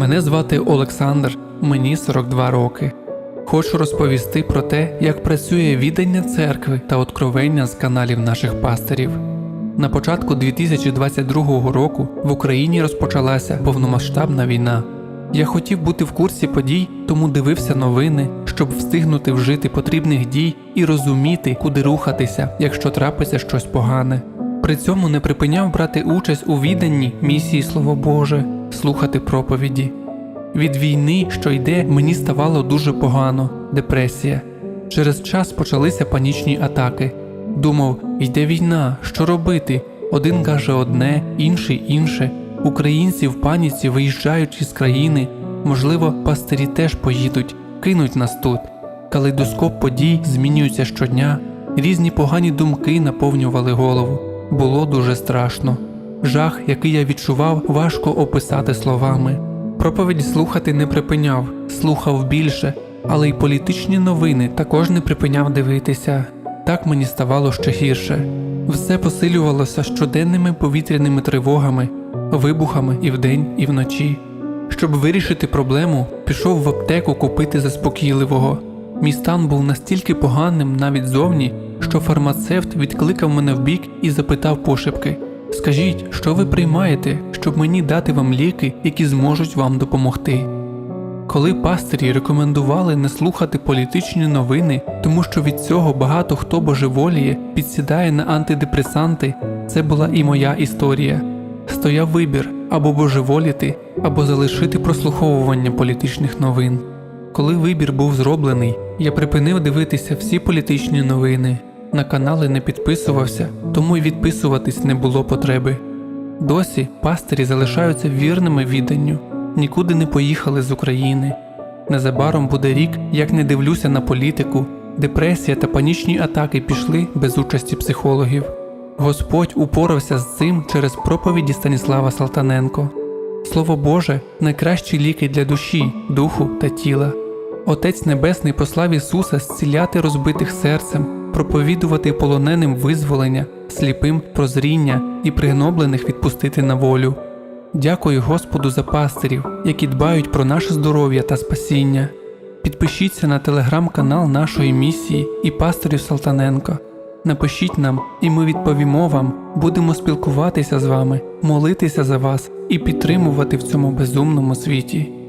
Мене звати Олександр, мені 42 роки. Хочу розповісти про те, як працює віддання церкви та откровення з каналів наших пастирів. На початку 2022 року в Україні розпочалася повномасштабна війна. Я хотів бути в курсі подій, тому дивився новини, щоб встигнути вжити потрібних дій і розуміти, куди рухатися, якщо трапиться щось погане. При цьому не припиняв брати участь у відданні місії Слово Боже, слухати проповіді. Від війни, що йде, мені ставало дуже погано, депресія. Через час почалися панічні атаки. Думав, йде війна, що робити? Один каже одне, інший інше. Українці в паніці виїжджають із країни. Можливо, пастирі теж поїдуть, кинуть нас тут. Калейдоскоп подій змінюється щодня, різні погані думки наповнювали голову. Було дуже страшно. Жах, який я відчував, важко описати словами. Проповіді слухати не припиняв, слухав більше, але й політичні новини також не припиняв дивитися. Так мені ставало ще гірше. Все посилювалося щоденними повітряними тривогами, вибухами і вдень, і вночі. Щоб вирішити проблему, пішов в аптеку купити заспокійливого. Мій стан був настільки поганим навіть зовні, що фармацевт відкликав мене вбік і запитав пошепки: Скажіть, що ви приймаєте, щоб мені дати вам ліки, які зможуть вам допомогти? Коли пастирі рекомендували не слухати політичні новини, тому що від цього багато хто божеволіє, підсідає на антидепресанти, це була і моя історія. Стояв вибір або божеволіти, або залишити прослуховування політичних новин. Коли вибір був зроблений, я припинив дивитися всі політичні новини. На канали не підписувався, тому й відписуватись не було потреби. Досі пастирі залишаються вірними відданню, нікуди не поїхали з України. Незабаром буде рік, як не дивлюся на політику, депресія та панічні атаки пішли без участі психологів. Господь упорався з цим через проповіді Станіслава Салтаненко. Слово Боже найкращі ліки для душі, духу та тіла. Отець Небесний послав Ісуса зціляти розбитих серцем, проповідувати полоненим визволення, сліпим прозріння і пригноблених відпустити на волю. Дякую Господу за пастирів, які дбають про наше здоров'я та спасіння. Підпишіться на телеграм-канал нашої місії і пасторів Салтаненко. Напишіть нам, і ми відповімо вам, будемо спілкуватися з вами, молитися за вас і підтримувати в цьому безумному світі.